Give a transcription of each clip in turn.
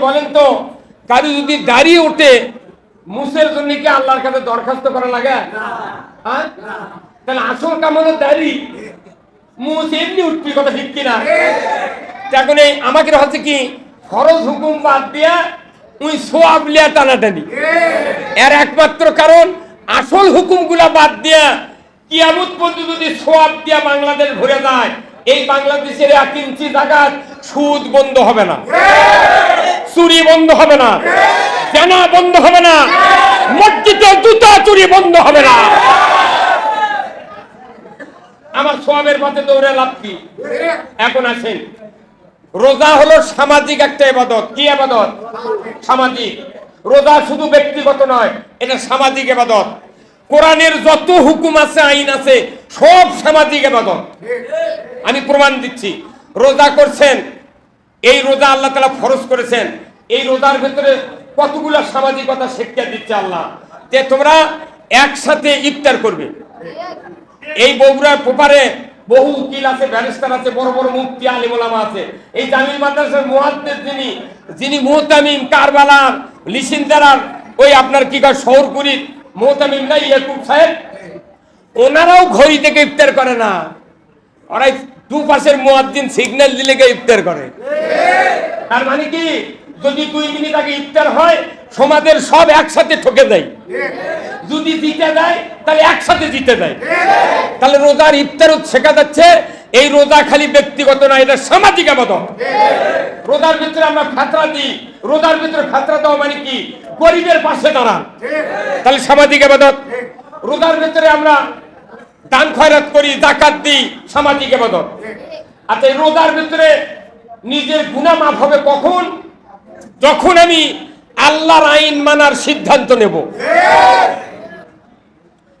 বলেন তো কারও যদি দাঁড়িয়ে ওঠে মুসের জন্য কি আল্লাহর কাছে দরখাস্ত করা লাগে? হ্যাঁ? তাহলে আসল কাম হলো দাড়ি। মুস এমনি উঠবি কথা ঠিক কিনা? এখন এই আমাকে হচ্ছে কি ফরজ হুকুম বাদ দিয়া উই সোয়াব লিয়া টানাটানি। এর একমাত্র কারণ আসল হুকুমগুলা বাদ দিয়া কিয়ামত পর্যন্ত যদি সোয়াব দিয়া বাংলাদেশ ভরে যায় এই বাংলাদেশের এক ইঞ্চি জায়গা সুদ বন্ধ হবে না। চুরি বন্ধ হবে না। জানা বন্ধ হবে না। মসজিদে জুতা চুরি বন্ধ হবে না। আমার সোয়াবের পথে দৌড়ে লাভ কি? এখন আসেন। রোজা হলো সামাজিক একটা এবাদত কি এবাদত সামাজিক। রোজা শুধু ব্যক্তিগত নয়, এটা সামাজিক এবাদত কোরআনের যত হুকুম আছে, আইন আছে, সব সামাজিক এবাদত আমি প্রমাণ দিচ্ছি। রোজা করছেন, এই রোজা আল্লাহ তালা ফরজ করেছেন। এই রোজার ভেতরে কতগুলো সামাজিকতা শিক্ষা দিচ্ছে আল্লাহ। যে তোমরা একসাথে ইফতার করবে। এই বগুড়ার পোপারে বহু উকিল আছে, ব্যারিস্টার আছে, বড় বড় মুফতি আলিমুলামা আছে। এই জামিল মাদ্রাসার মুহাদ্দিস যিনি যিনি মুহতামিম, কারবালার, লিসিনদারার, ওই আপনার কি কয়, শহরপুরীর মুহতামিম না ইয়াকুব ওনারাও ঘড়ি থেকে ইফতার করে না। ওরাই দু পাশের মুয়াদ্দিন সিগন্যাল দিলে গিয়ে ইফতার করে। তার মানে কি? যদি দুই মিনিট আগে ইফতার হয়, সমাজের সব একসাথে ঠকে দেয়। যদি জিতে দেয়, তাহলে একসাথে জিতে দেয়। তাহলে রোজার ইফতার শেখা যাচ্ছে। এই রোজা খালি ব্যক্তিগত না, এটা সামাজিক আবাদত। রোজার ভিতরে আমরা খাতরা দিই। রোজার ভিতরে খাতরা দেওয়া মানে কি? গরিবের পাশে দাঁড়ান। তাহলে সামাজিক আবাদত? রোজার ভিতরে আমরা দান খয়রাত করি, জাকাত দিই, সামাজিক আবাদত। আচ্ছা এই রোজার ভিতরে নিজের গুনাহ মাফ হবে কখন? যখন আমি আল্লাহর আইন মানার সিদ্ধান্ত নেব।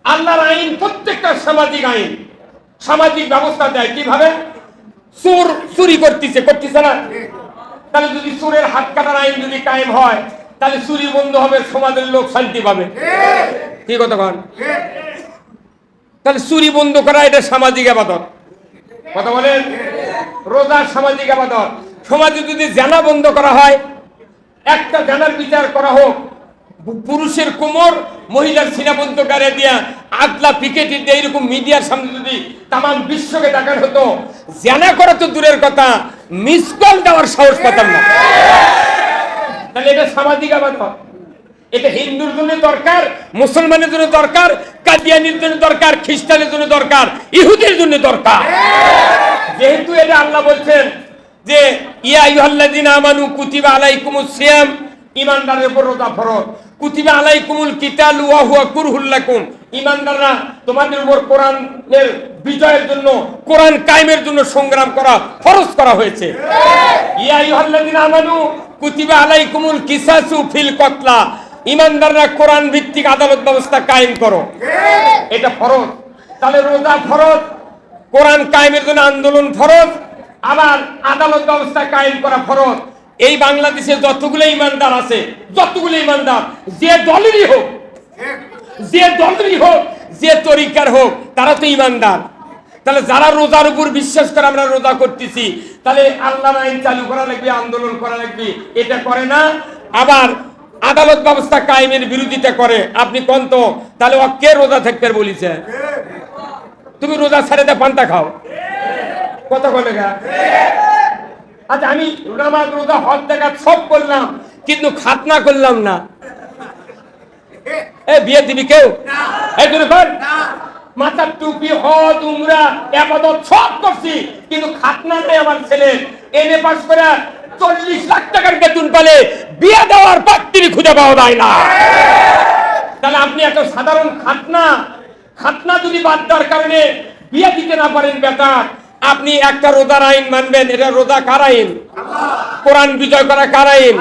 আল্লাহর আইন প্রত্যেকটা সামাজিক আইন। সামাজিক ব্যবস্থা দেয় কীভাবে? চোর চুরি করতেছে করতেছে না? তাহলে যদি চোরের হাত কাটার আইন যদি কায়েম হয়, তাহলে চুরি বন্ধ হবে, সমাজের লোক শান্তি পাবে। কি কথা কন? তাহলে চুরি বন্ধ করা এটা সামাজিক আবাদত। কথা বলেন? রোজা সামাজিক আবাদত। সমাজে যদি জানা বন্ধ করা হয়, একটা জানার বিচার করা হোক পুরুষের কোমর মহিলার সিনাবন্ত গাড়ে দিয়া আদলা পিকেটি দিয়ে এইরকম মিডিয়ার সামনে যদি তাম বিশ্বকে দেখার হতো, জানা করা তো দূরের কথা মিস কল দেওয়ার সাহস পেতাম না। তাহলে এটা সামাজিক আবাদত এটা হিন্দুর জন্য দরকার, মুসলমানের জন্য দরকার, কাদিয়ানির জন্য দরকার, খ্রিস্টানের জন্য দরকার, ইহুদের জন্য দরকার। যেহেতু এটা আল্লাহ বলছেন যে, ইয়া আইয়ুহাল্লাযিনা আমানু কুতিবা আলাইকুমুস সিয়াম ঈমানদারের উপর রোজা ফরজ। কুতিবা আলাইকুমুল কিতালু ওয়া হুয়া কুরহুল লাকুম। ঈমানদাররা তোমাদের উপর কোরআনের বিজয়ের জন্য কোরআন কায়েমের জন্য সংগ্রাম করা ফরজ করা হয়েছে। ইয়া আইয়ুহাল্লাযিনা আমানু কুতিবা আলাইকুমুল কিসাসু ফিল কতলা। ঈমানদাররা কোরআন ভিত্তিক আদালত ব্যবস্থা কায়েম করো। এটা ফরজ। তাহলে রোজা ফরজ কোরআন কায়েমের জন্য আন্দোলন ফরজ আবার আদালত ব্যবস্থা কায়েম করা ফরজ। এই বাংলাদেশে যতগুলো ইমানদার আছে, যতগুলো ইমানদার, যে দলেরই হোক, যে দলেরই হোক, যে তরিকার হোক, তারা তো ইমানদার। তাহলে যারা রোজার উপর বিশ্বাস করে আমরা রোজা করতেছি, তাহলে আল্লাহ আইন চালু করা লাগবে, আন্দোলন করা লাগবে, এটা করে না। আবার আদালত ব্যবস্থা কায়েমের বিরোধিতা করে, আপনি কোন তো তাহলে কে রোজা থাকতে বলিছে। তুমি রোজা ছেড়ে দে, পান্তা খাও। কত করে গা। আচ্ছা আমি নামাজ রোজা হজ দেখা সব করলাম কিন্তু খাতনা করলাম না। এ বিয়ে দিবি কেউ? মাথার টুপি হজ উমরা আপাতত সব করছি কিন্তু খাতনা নেই আমার ছেলে। এনে পাস করে চল্লিশ লাখ টাকার বেতন পেলে বিয়ে দেওয়ার পাত্রী খুঁজে পাওয়া যায় না। তাহলে আপনি এত সাধারণ খাতনা খাতনা যদি বাদ দেওয়ার কারণে বিয়ে দিতে না পারেন বেটার আপনি একটা রোজার আইন মানবেন, এটা রোজা কার আইন? কোরআন বিজয় করা কার আইন?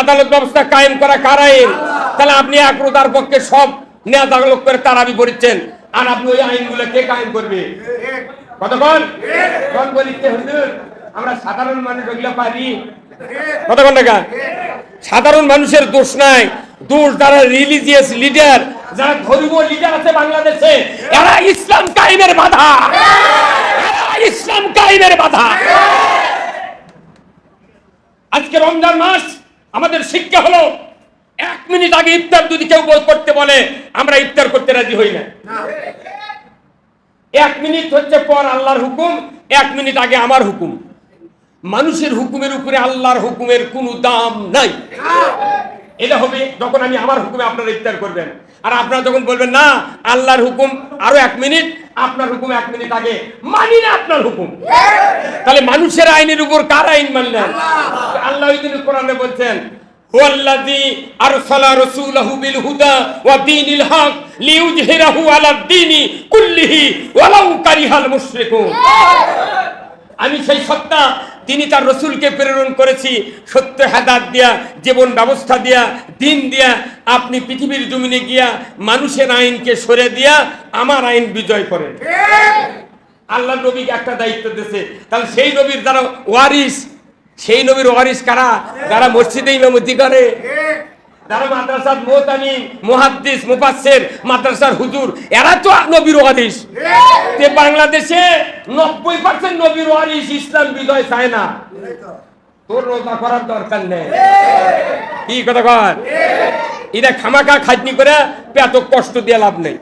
আদালত ব্যবস্থা কায়েম করা কার আইন? তাহলে আপনি এক রোজার পক্ষে সব নেতা লোক করে তারাবি পড়িচ্ছেন। আর আপনি ওই আইনগুলো কে কায়েম করবে? কতক্ষণ আমরা সাধারণ মানুষ ওগুলো পারি। কতক্ষণ টাকা সাধারণ মানুষের দোষ নাই। দোষ যারা রিলিজিয়াস লিডার যারা ধর্মীয় লিডার আছে বাংলাদেশে, এরা ইসলাম কায়েমের বাধা। ইসলাম কায়েমের বাধা। আজকে রমজান মাস, আমাদের শিক্ষা হলো, এক মিনিট আগে ইফতার যদি কেউ করতে বলে, আমরা ইফতার করতে রাজি হই না। এক মিনিট হচ্ছে পর আল্লাহর হুকুম, এক মিনিট আগে আমার হুকুম। মানুষের হুকুমের উপরে আল্লাহর হুকুমের কোনো দাম নাই। এটা হবে, যখন আমি আমার হুকুমে আপনারা ইফতার করবেন। আর আপনারা যখন বলবেন না আল্লাহর হুকুম আরও এক মিনিট আপনার হুকুম এক মিনিট আগে মানি না আপনার হুকুম। তাহলে মানুষের আইনের উপর কার আইন মানলেন? আল্লাহ। ওই দিন কোরআনে বলছেন হুয়াল্লাযী আরসালা রাসূলাহু বিল হুদা ওয়া দীনিল হক লিইয়ুযহিরাহু আলাদ দীনি কুল্লিহি ওয়ালাউ কারিহাল মুশরিকুন। আমি সেই সত্তা তিনি তার রসুলকে প্রেরণ করেছি। সত্য হেদাত দিয়া, জীবন ব্যবস্থা দিয়া, দিন দিয়া, আপনি পৃথিবীর জমিনে গিয়া মানুষের আইনকে সরে দিয়া আমার আইন বিজয় করেন। আল্লাহ নবীকে একটা দায়িত্ব দিয়েছে। তাহলে সেই নবীর দ্বারা ওয়ারিস সেই নবীর ওয়ারিস কারা? যারা মসজিদে ইমামতি করে। যারা মাদ্রাসার মোহতানি মুহাদ্দিস মুফাসসির মাদ্রাসার হুজুর এরা তো নবীর ওয়ারিস তে বাংলাদেশে নব্বই পার্সেন্ট নবীর ওয়ারিস ইসলাম বিজয় চায় না। তোর রোজা করার দরকার নেই। কি কথা কর এটা খামাখা খাটনি করে এত কষ্ট দিয়ে লাভ নেই।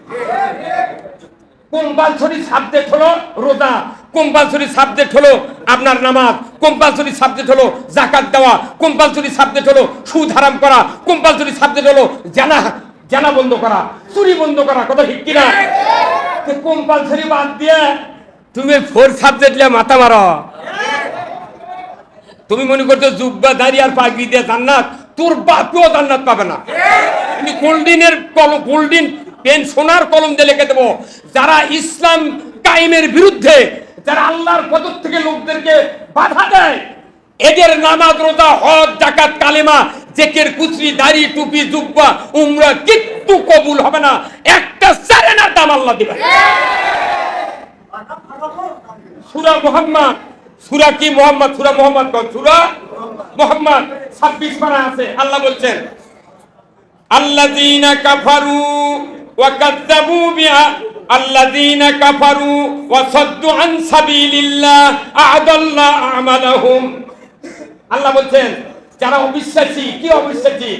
কম্পালসরি সাবজেক্ট হলো রোজা কম্পালসরি সাবজেক্ট হলো আপনার নামাজ কম্পালসরি সাবজেক্ট হলো জাকাত দেওয়া কম্পালসরি সাবজেক্ট হলো সুদ হারাম করা কম্পালসরি সাবজেক্ট হলো জানা জানা বন্ধ করা, চুরি বন্ধ করা, কথা ঠিক কিনা? কম্পালসরি বাদ দিয়ে তুমি ফোর সাবজেক্ট নিয়ে মাথা মারো। তুমি মনে করছ জুব্বা দাঁড়িয়ে আর পাগড়ি দিয়ে জান্নাত, তোর বাপও জান্নাত পাবে না। কলম গোল্ডিন পেন সোনার কলম দিয়ে লিখে দেবো। যারা ইসলাম কায়েমের বিরুদ্ধে, যারা আল্লাহর পদক থেকে লোকদেরকে বাধা দেয়, এদের নামাজ, রোজা, হজ জাকাত কালেমা, জেকের, কুচরি, দাড়ি, টুপি, জুব্বা, উমরা কিচ্ছু কবুল হবে না। একটা স্যারেনার দাম আল্লাহ দিবে। সুরা মোহাম্মদ। সুরা কি মোহাম্মদ? সুরা মোহাম্মদ সুরা? মোহাম্মদ। ছাব্বিশ পারা আছে। আল্লাহ বলছেন, আল্লাযীনা কাফারু ওয়া কাযযাবু বিহা আল্লাযীনা কাফারু ওয়া সাদ্দু আন সাবিলিল্লাহ আ'দাল্লা আমালাহুম। আল্লাহ বলছেন, যারা অবিশ্বাসী, কি অবিশ্বাসী?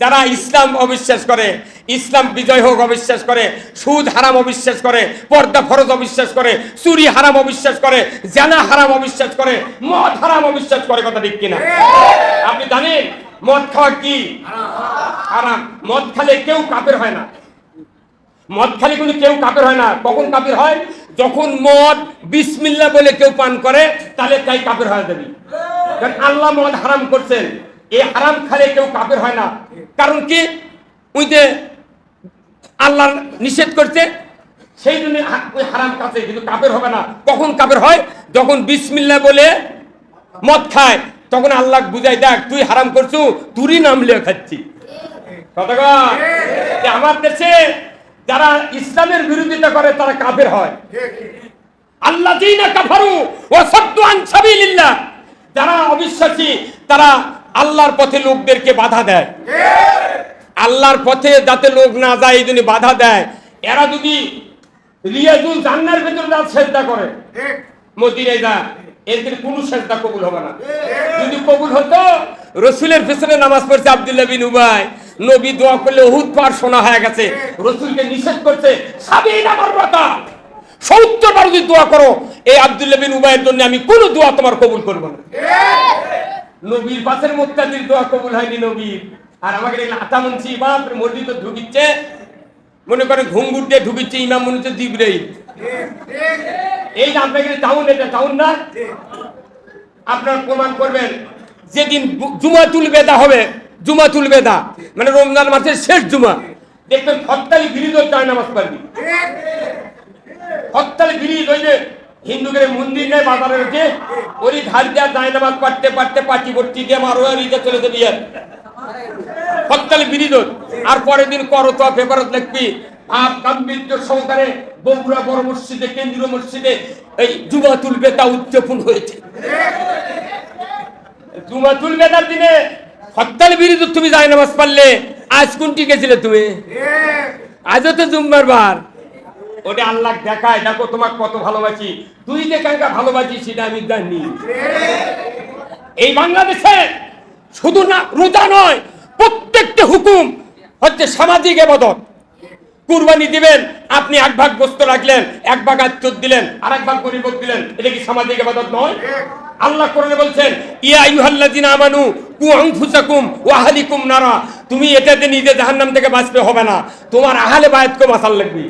যারা ইসলাম অবিশ্বাস করে, ইসলাম বিজয় হোক অবিশ্বাস করে, সুদ হারাম অবিশ্বাস করে, পর্দা ফরজ অবিশ্বাস করে, চুরি হারাম অবিশ্বাস করে, জানা হারাম অবিশ্বাস করে, মদ হারাম অবিশ্বাস করে, কথা ঠিক কিনা? আপনি জানেন, মদ খাওয়া কি? হারাম। মদ খালে কেউ কাপের হয় না। মদ খালি কিন্তু কেউ কাপের হয় না। কখন কাপের হয়? যখন মদ বিসমিল্লা বলে কেউ পান করে তাহলে তাই কাপের হয়ে যাবে কারণ আল্লাহ মদ হারাম করছেন। এই হারাম খালে কেউ কাপের হয় না। কারণ কি? ওই যে আল্লাহ নিষেধ করছে সেই জন্য ওই হারাম কাছে। কিন্তু কাপের হবে না। কখন কাপের হয়? যখন বিসমিল্লা বলে মদ খায় তখন আল্লাহ বুঝাই দেখ তুই হারাম করছু তুরই নাম লিয়ে খাচ্ছি। যে আমার দেশে যারা ইসলামের বিরোধিতা করে, তারা কাফের হয়। আল্লাহ কাফারু ও সাবিলিল্লাহ। যারা অবিশ্বাসী, তারা আল্লাহর পথে লোকদেরকে বাধা দেয়। আল্লাহর পথে যাতে লোক না যায়, এই জন্য বাধা দেয়। এরা যদি রিয়াজুল জান্নার ভেতরে যা চেষ্টা করে, মদিনায় যা এদের কোন সেজদা কবুল হবে না। যদি কবুল হতো, রসুলের পেছনে নামাজ পড়ছে আব্দুল্লাহ বিন উবাই। নবী দোয়া করলে উহুদ পার শোনা হয়ে গেছে। রসুলকে নিষেধ করছে সাবিন আমার কথা সত্তর বার যদি দোয়া করো, এই আব্দুল্লাহ বিন উবাইয়ের জন্য আমি কোনো দোয়া তোমার কবুল করব না। নবীর পাশের মুক্তাদির দোয়া কবুল হয়নি নবীর আর আমাকে দেখলে আতা মুন্সি বাপ মসজিদ ঢুকিচ্ছে। মনে করে ঘুঙ্গুর দিয়ে ঢুকিচ্ছে ইমাম মনে হচ্ছে জিব্রাইল। এই আপনাকে টাউন? এটা টাউন না? আপনার প্রমাণ করবেন। যেদিন জুমাতুল বেদা হবে, জুমাতুল বেদা। মানে রমজান মাসের শেষ জুমা। দেখবেন হরতালি ব্রিজ চায় নামাজ পারবি হরতালি ব্রিজ ওই হিন্দুদের মন্দির নেই বাজারে ওই ধার দেওয়া যায় নামাজ পাঠতে পাঠতে পাটি ভর্তি দিয়ে মারো আর চলে যাবি আর হরতালি আর পরের দিন করতো পেপারত লিখবি আপ গাম্ভীর্য সহকারে বগুড়া বড় মসজিদে, কেন্দ্রীয় মসজিদে এই জুমাতুল বেদা উদযাপন হয়েছে। জুমাতুল বেদার দিনে হরতাল বিরুদ্ধে তুমি যাই নামাজ পারলে আজ কোনটি গেছিলে তুমি? আজও তো জুম্মার বার। ওটা আল্লাহ দেখায়, দেখো তোমাকে কত ভালোবাসি। তুই যে কাকা ভালোবাসি সেটা আমি জানি। এই বাংলাদেশে শুধু না, রোজা নয়, প্রত্যেকটা হুকুম হচ্ছে সামাজিক এবাদত কুরবানি দিবেন, আপনি এক ভাগ গোস্ত রাখলেন, এক ভাগ আত্মীয় দিলেন আর এক ভাগ গরিব দিলেন। এটা কি সামাজিক ইবাদত নয়? আল্লাহ কোরআনে বলছেন, ইয়া আইয়ুহাল্লাযিনা আমানু কু আনফুসাকুম ওয়া নারা। তুমি এটাতে নিজে জাহান্নাম থেকে বাঁচতে হবে না। তোমার আহলে বায়াতকে বাঁচার লাগবে।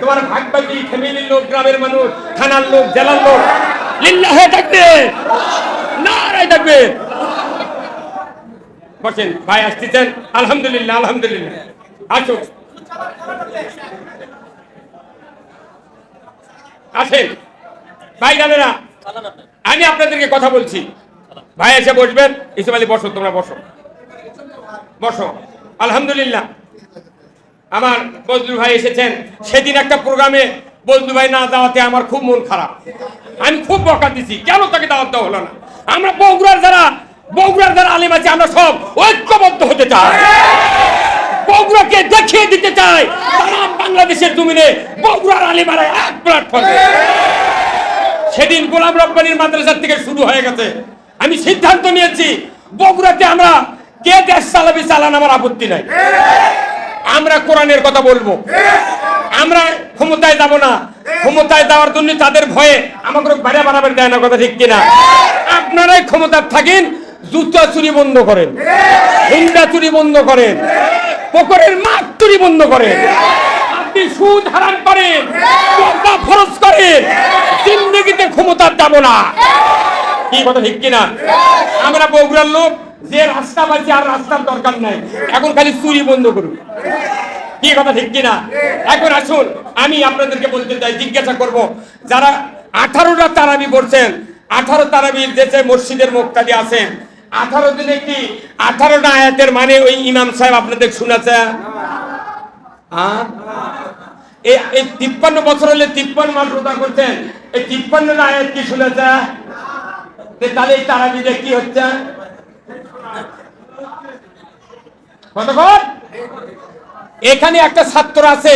তোমার ভাগ ভাগবাকি ফ্যামিলির লোক গ্রামের মানুষ থানার লোক জেলার লোক লিল্লাহে থাকবে। নারায় থাকবে। বসেন ভাই আসতেছেন? আলহামদুলিল্লাহ আলহামদুলিল্লাহ। আসুন আসেন। ভাই জানেরা আমি আপনাদেরকে কথা বলছি। ভাই এসে বসবেন। ইসুফ আলী বসো, তোমরা বসো। বসো। আলহামদুলিল্লাহ। আমার বজলু ভাই এসেছেন। সেদিন একটা প্রোগ্রামে বজলু ভাই না দাওয়াতে আমার খুব মন খারাপ। আমি খুব বকা দিছি। কেন তাকে দাওয়াত দেওয়া হলো না? আমরা বগুড়ার যারা বগুড়ার যারা আলিম আছে, আমরা সব ঐক্যবদ্ধ হতে চাই। বগুড়াকে দেখিয়ে দিতে চাই। তাম বাংলাদেশের জমিনে বগুড়ার আলিমারা এক প্ল্যাটফর্মে সেদিন গোলাম রব্বানির মাদ্রাসার থেকে শুরু হয়ে গেছে। আমি সিদ্ধান্ত নিয়েছি, বগুড়াতে আমরা কে দেশ চালাবি চালান আমার আপত্তি নাই। আমরা কোরআনের কথা বলব। আমরা ক্ষমতায় যাব না। ক্ষমতায় যাওয়ার জন্য তাদের ভয়ে আমাকে বাইরে বাড়াবার দেয় না কথা ঠিক কিনা? আপনারাই ক্ষমতার থাকেন, জুতা চুরি বন্ধ করেন। হুন্ডা চুরি বন্ধ করেন। পকরের মাছ চুরি বন্ধ করেন। আপনি সুদ হারাম করেন ফরজ করেন। জিন্দগিতে ক্ষমতার যাব না। কি কথা, ঠিক কিনা? আমরা বগুড়ার লোক, যে রাস্তা পাচ্ছি আর রাস্তার দরকার নাই। এখন খালি চুরি বন্ধ করুন কি কথা, ঠিক কিনা? এখন আসুন, আমি আপনাদেরকে বলতে চাই, জিজ্ঞাসা করব, যারা আঠারোটা তারাবি পড়ছেন, আঠারো তারাবির দেশে মসজিদের মুক্তাদি আছেন আঠারো দিনে কি আঠারোটা আয়াতের মানে ওই ইমাম সাহেব আপনাদের শুনেছে? হ্যাঁ? এই তিপ্পান্ন বছর হলে তিপ্পান্ন মাস রোজা করছেন, এই তিপ্পান্ন আয়াত কি শুনেছে? তাহলে এই তারাবিতে কি হচ্ছে? এখানে একটা ছাত্র আছে।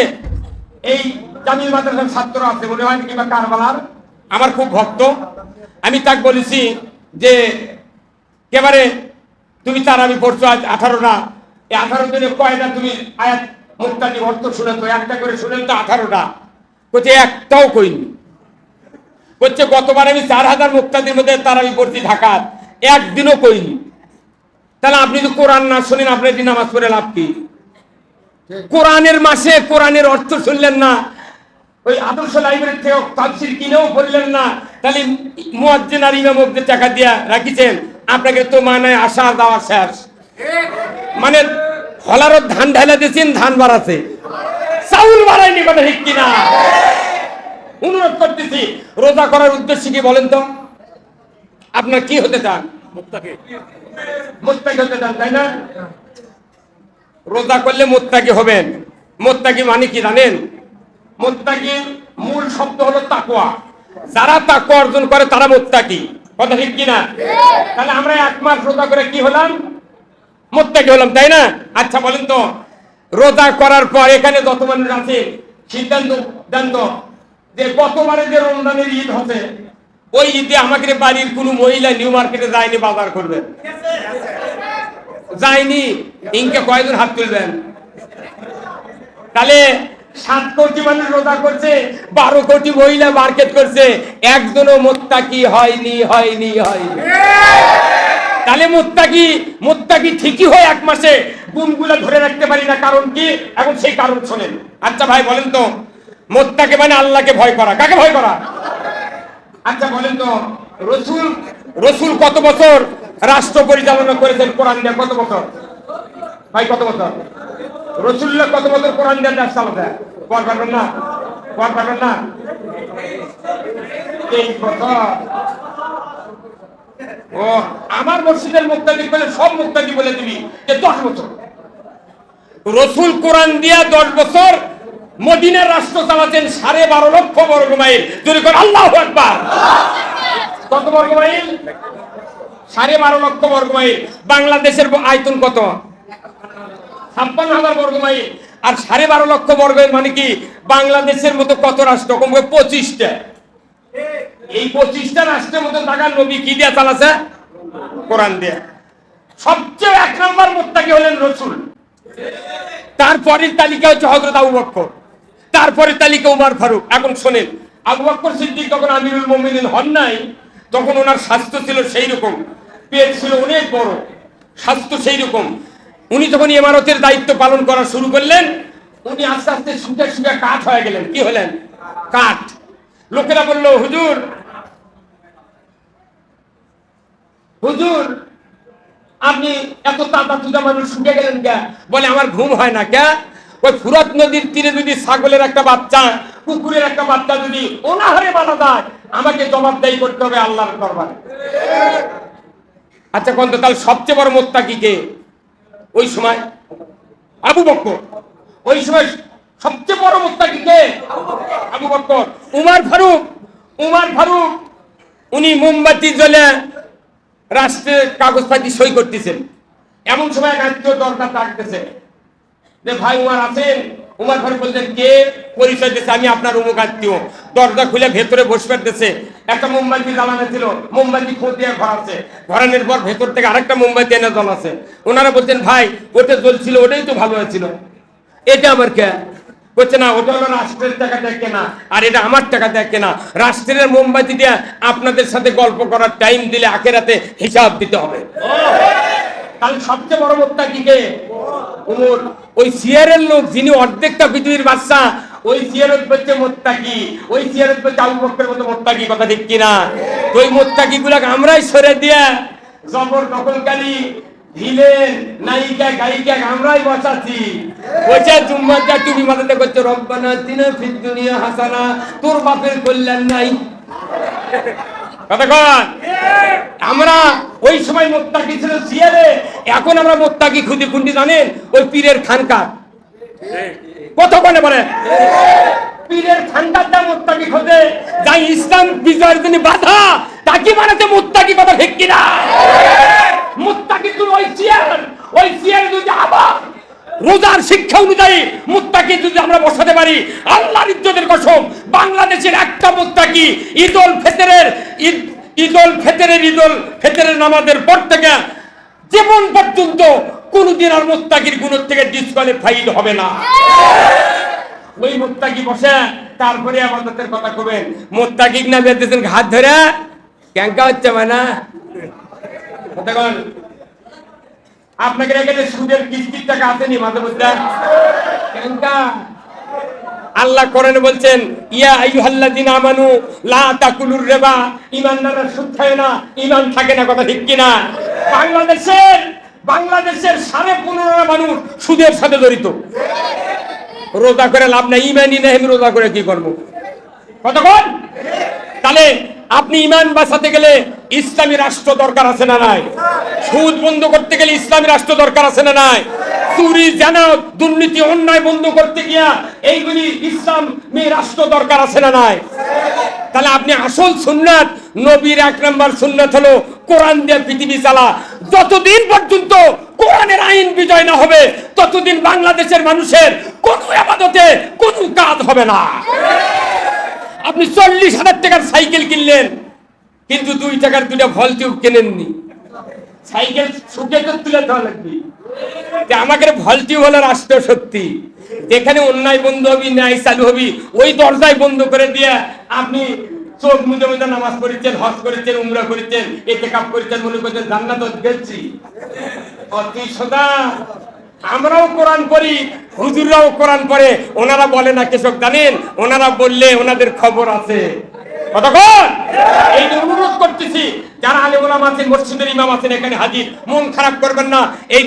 এই জামিল মাদ্রাসার ছাত্র আছে, মনে হয় কিংবা কারবালার? আমার খুব ভক্ত। আমি তাকে বলেছি যে একেবারে তুমি তার আমি পড়ছো আজ আঠারোটা। এই আঠারো দিনে কয়টা তুমি আয়াত মুক্তাদি অর্থ শুনেছো? একটা করে শুনেন তো আঠারোটা। বলছে একটাও কইনি। বলছে গতবার আমি চার হাজার মুক্তাদির মধ্যে তার আমি পড়ছি ঢাকার। একদিনও কইনি তাহলে আপনি যদি কোরআন না শুনেন আপনার যদি নামাজ পড়ে লাভ কি? কোরআনের মাসে কোরআনের অর্থ শুনলেন না। ওই আদর্শ লাইব্রেরি থেকে তাফসির কিনেও পড়লেন না। তাহলে মুয়াজ্জিন আর ইমামদের টাকা দিয়া রাখিছেন। আপনাকে তো মানে আশা দেওয়া শেষ। মানে হলারও ধান ঢালা দিয়েছেন ধান বাড়াছে চাউল বাড়ায়নি কথা ঠিক কিনা? অনুরোধ করতেছি রোজা করার উদ্দেশ্য কি বলেন তো? আপনার কি হতে চান? মোত্তাকি হতে চান তাই না? রোজা করলে মোত্তাকি হবেন। মোত্তাকি মানে কি জানেন? মোত্তাকি মূল শব্দ হলো তাকওয়া। যারা তাকওয়া অর্জন করে তারা মোত্তাকি কথা ঠিক কিনা? তাহলে আমরা এক মাস রোজা করে কি হলাম? মোত্তাকি হলাম তাই না? আচ্ছা বলেন তো। রোজা করার পর এখানে যত মানুষ আছে সিদ্ধান্ত দেন তো যে গতবারে যে রমজানের ঈদ হবে ওই ঈদে আমাকে বাড়ির কোনো মহিলা নিউ মার্কেটে যায়নি, বাজার করবে। যায়নি, ইনকে কয়জন হাত তুলবেন। তাহলে সাত কোটি মানুষ রোজা করছে, বারো কোটি মহিলা মার্কেট করছে, একজনও মোত্তাকি হয়নি হয়নি হয়নি। তাহলে মোত্তাকি মোত্তাকি ঠিকই হয় এক মাসে, গুণগুলো ধরে রাখতে পারি না, কারণ কি? এখন সেই কারণ শোনেন। আচ্ছা ভাই, বলেন তো মোত্তাকে মানে আল্লাহকে ভয় করা। কাকে ভয় করা? আচ্ছা বলেন তো রসুল? রসুল কত বছর রাষ্ট্র পরিচালনা করেছেন কোরআন দিয়ে? কত বছর? ভাই কত বছর? রসুল্লাহ কত বছর কোরআন দিয়ে দেশ চালাতে কর পারবেন না? কর পারবেন না? তেইশ বছর। ও আমার মসজিদের মুক্তাদি বলে সব মুক্তাদি বলে দিবি যে দশ বছর। রসুল কোরআন দিয়া দশ বছর মদিনার রাষ্ট্র চালাচ্ছেন সাড়ে বারো লক্ষ বর্গ মাইল যদি করে আল্লাহ একবার কত বর্গ মাইল সাড়ে বারো লক্ষ বর্গ মাইল বাংলাদেশের আয়তন কত? ছাপ্পান্ন হাজার বর্গ মাইল আর সাড়ে বারো লক্ষ বর্গ মানে কি? বাংলাদেশের মতো কত রাষ্ট্র? কমবে পঁচিশটা। এই পঁচিশটা রাষ্ট্রের মতো টাকা নবী কি দিয়া চালাছে? কোরআন দিয়া। সবচেয়ে এক নম্বর মোত্তাকি হলেন রসুল। তারপরের তালিকা হচ্ছে হজরত আবু বক্কর। তারপরে তালিকা উমার ফারুক। এখন শোনেন, আবু বক্কর সিদ্দিক যখন আমিরুল মোমিনিন হন নাই, তখন ওনার স্বাস্থ্য ছিল সেই রকম পেট ছিল অনেক বড়, স্বাস্থ্য সেই রকম উনি যখন ইমারতের দায়িত্ব পালন করা শুরু করলেন, উনি আস্তে আস্তে শুকে শুকে কাঠ হয়ে গেলেন। কি হলেন? কাঠ। লোকেরা বলল, হুজুর হুজুর, আপনি এত তাতা তুজা মানুষ শুকে গেলেন কে? বলে, আমার ঘুম হয় না কে? ওই ফুরাত নদীর তীরে যদি ছাগলের একটা বাচ্চা, কুকুরের একটা বাচ্চা যদি অনাহারে মারা যায়, আমাকে জবাবদাহি করতে হবে আল্লাহর দরবারে। আচ্ছা কোন তো তাহলে সবচেয়ে বড় মোত্তাকি কে ওই সময় আবু বক্কর। ওই সময় সবচেয়ে বড় মোত্তা কি কে? আবু বক্কর। উমার ফারুক। উমার ফারুক, উনি মোমবাতি জ্বলে রাষ্ট্রের কাগজপাতি সই করতেছেন। এমন সময় আত্মীয় দরকার ডাকতেছে যে ভাই উমার আছেন উমার ফারুক বলছেন কে পরিচয় দিচ্ছে আমি আপনার উমুক আত্মীয়। দরজা খুলে ভেতরে বসবে দিচ্ছে একটা মোমবাতি জ্বালানো ছিল মোমবাতি খতিয়ে ঘরাচ্ছে ঘরানোর পর ভেতর থেকে আরেকটা মোমবাতি এনে জ্বলাচ্ছে ওনারা বলছেন, ভাই ওটা জ্বলছিল, ওটাই তো ভালো হয়েছিল। এটা আমার কে? বলছে, না, ওটা হলো রাষ্ট্রের টাকা দিয়ে কেনা, আর এটা আমার টাকা দিয়ে কেনা। রাষ্ট্রের মোমবাতি দিয়ে আপনাদের সাথে গল্প করার টাইম দিলে আখেরাতে হিসাব দিতে হবে। তাহলে সবচেয়ে বড় মোত্তা কি কে উমর। ওই সিয়ারের লোক, যিনি অর্ধেকটা পৃথিবীর বাচ্চা ওই সিয়ারত বলছে মোত্তাকি ওই সিয়ারত বলছে আবু মতো মোত্তাকি কথা ঠিক কিনা? তো ওই মোত্তাকি গুলাকে আমরাই সরে দিয়া জবর দখলকারী আমরাই হাসানা, তোর বাপের কল্যাণ নাই। কতক্ষণ আমরা ওই সময় মোত্তাকি ছিল সিয়ারে, এখন আমরা মোত্তাকি খুঁজি কুন্ডি জানেন, ওই পীরের খানকার। কতক্ষণে বলে পীরের খানকারটা মোত্তাকি খোঁজে যাই ইসলাম বিজয়ের জন্য বাধা তাকে বানাতে মোত্তাকি কথা ঠিক কিনা? মোত্তাকি তুমি ওই চেয়ার ওই চেয়ার যদি আবার রোজার শিক্ষা অনুযায়ী মুত্তাকি যদি আমরা বসাতে পারি, আল্লাহর ইজ্জতের কসম, বাংলাদেশের একটা মুত্তাকি ঈদুল ফিতরের ঈদ, ঈদুল ফিতরের ঈদুল ফিতরের নামাজের পর থেকে জীবন পর্যন্ত কোনদিন আর মুত্তাকির গুণ থেকে ডিসকোয়ালিফাইড হবে না। ওই মুত্তাকি বসে, তারপরে আমাদের কথা কবেন। মুত্তাকিক না বেঁধেছেন ঘাত ধরে, ক্যাঙ্কা হচ্ছে মানে। আপনাকে এখানে সুদের কিস্তির টাকা আসেনি মাঝে মধ্যে? আল্লাহ করেন বলছেন ইয়া আইয়ুহাল্লাযিনা আমানু লা তাকুলুর রিবা। ঈমানদাররা সুদ খায় না ঈমান থাকে না কথা ঠিক কিনা? বাংলাদেশের বাংলাদেশের সাড়ে পনেরো মানুষ সুদের সাথে জড়িত। রোজা করে লাভ নাই ইমানই নেই আমি রোজা করে কি করব? কতক্ষণ? তাহলে আপনি ইমান বাঁচাতে গেলে ইসলামী রাষ্ট্র দরকার আছে না নাই? সুদ বন্ধ করতে গেলে ইসলামী রাষ্ট্র দরকার আছে না নাই? চুরি জানা দুর্নীতি, অন্যায় বন্ধ করতে গিয়া এইগুলি ইসলামী রাষ্ট্র দরকার আছে না নাই? তাহলে আপনি আসল সুন্নাত, নবীর এক নম্বর সুন্নাত হলো কোরআন দিয়ে পৃথিবী চালা। যতদিন পর্যন্ত কোরআনের আইন বিজয় না হবে, ততদিন বাংলাদেশের মানুষের কোনো আবাদতে কোনো কাজ হবে না। আপনি চল্লিশ হাজার টাকার সাইকেল কিনলেন, কিন্তু দুই টাকার দুটা ভল টিউব কেনেননি। সাইকেল সুখে তো তুলে দেওয়া লাগবে। আমাকে ভল টিউব হলো রাষ্ট্র শক্তি এখানে অন্যায় বন্ধ হবি, ন্যায় চালু হবি, ওই দরজায় বন্ধ করে দিয়ে আপনি চোখ মুজে মুজে নামাজ পড়েছেন, হজ করেছেন, উমরা করেছেন এতে কাপ করেছেন, মনে করছেন, জান্নাত গেছি। অতি সদা আমরাও কোরআন পড়ি, হুজুররাও কোরআন পড়ে। ওনারা বলে না কৃষক জানেন? ওনারা বললে ওনাদের খবর আছে। এই অনুরোধ করতেছি, যারা মন খারাপ করবেন না। এই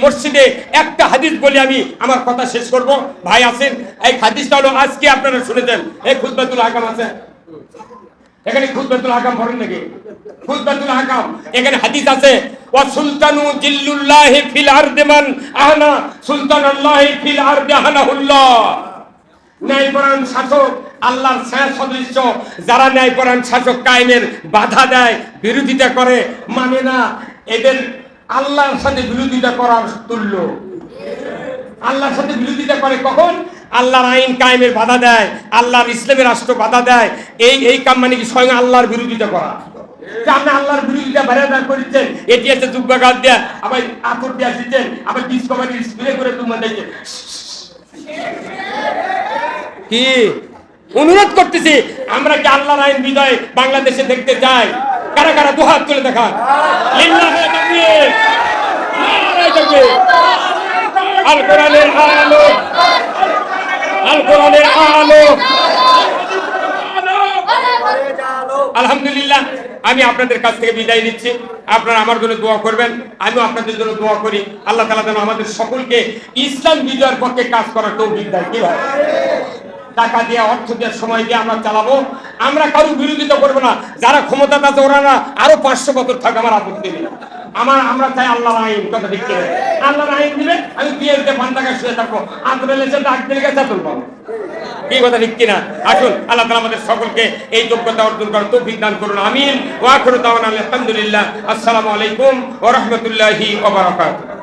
একটা হাদিস বলে আমি আমার কথা শেষ করব। ভাই আছেন? আজকে আপনারা শুনেছেন। এই খুদবাতুল আছে। এখানে খুদবাতুল হাকাম পড়েন নাকি? খুদবাতুল হাকাম। এখানে হাদিস আছে, ওয়া সুলতানু জিল্লুল্লাহি ফিল আরদি মান আহনা, সুলতানাল্লাহি ফিল আরদি আহনাহুল্লাহ। ন্যায়পরায়ণ শাসক, আল্লাহর শেষ সদৃশ্য। যারা ন্যায়পরায়ণ শাসক কায়েমের বাধা দেয়, বিরোধিতা করে মানে না, এদের আল্লাহর সাথে বিরোধিতা করার তুল্য। আল্লাহর সাথে বিরোধিতা করে কখন? আল্লাহর আইন কায়েমের বাধা দেয়, আল্লাহর ইসলামের রাষ্ট্র বাধা দেয়, এই এই কাম মানে কি স্বয়ং আল্লাহর বিরোধিতা করা। এটি আছে অনুরোধ করতেছি, আমরা কি আল্লাহর আইন বিজয় বাংলাদেশে দেখতে চাই? কারা কারা দুহাত তুলে দেখান। আলো। আলহামদুলিল্লাহ, আমি আপনাদের কাছ থেকে বিদায় নিচ্ছি। আপনারা আমার জন্য দোয়া করবেন, আমিও আপনাদের জন্য দোয়া করি। আল্লাহ তালা যেন আমাদের সকলকে ইসলাম বিজয়ের পক্ষে কাজ করার তৌফিক দেয় কি ভাই টাকা দিয়ে, অর্থ দিয়ে, সময় দিয়ে আমরা চালাবো। আমরা কারও বিরোধিতা করব না। যারা ক্ষমতা আছে, ওরা না আরও পাঁচশো বছর থাক আমার আপত্তি নেই। আমার, আমরা চাই আল্লাহর আইন, কথা ঠিক করে আল্লাহর আইন দিবে, আমি বিয়েতে যে টাকা শুয়ে থাকব। আন্দোলন বেলেছে ডাক দিলে গেছে তুলবো। কি কথা ঠিক কিনা? আসুন, আল্লাহ তালা আমাদের সকলকে এই যোগ্যতা অর্জন করার তৌফিক দান করুন, আমিন। ওয়া তাওয়ান আলহামদুলিল্লাহ। আসসালামু আলাইকুম ওয়া